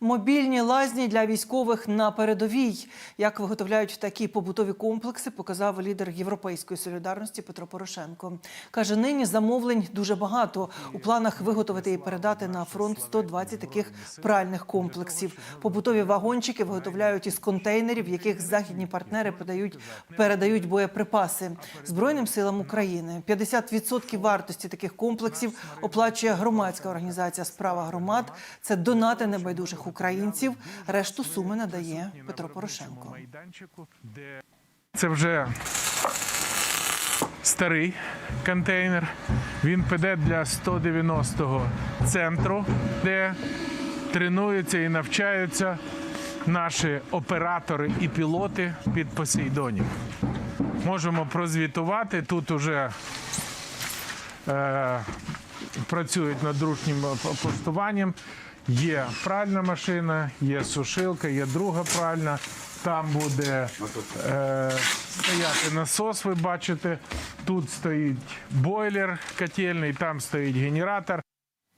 Мобільні лазні для військових на передовій. Як виготовляють такі побутові комплекси, показав лідер Європейської солідарності Петро Порошенко. Каже, нині замовлень дуже багато. У планах виготовити і передати на фронт 120 таких пральних комплексів. Побутові вагончики виготовляють із контейнерів, яких західні партнери подають передають боєприпаси Збройним силам України. 50% вартості таких комплексів оплачує громадська організація Справа громад. Це донати небайдужих українців. Решту суми надає Петро Порошенко. Це вже старий контейнер. Він піде для 190-го центру, де тренуються і навчаються наші оператори і пілоти під Посейдонів. Можемо прозвітувати. Тут уже е, працюють над дружнім постуванням. Є пральна машина, є сушилка, є друга пральна. Там буде е, стояти насос, ви бачите. Тут стоїть бойлер котельний, там стоїть генератор.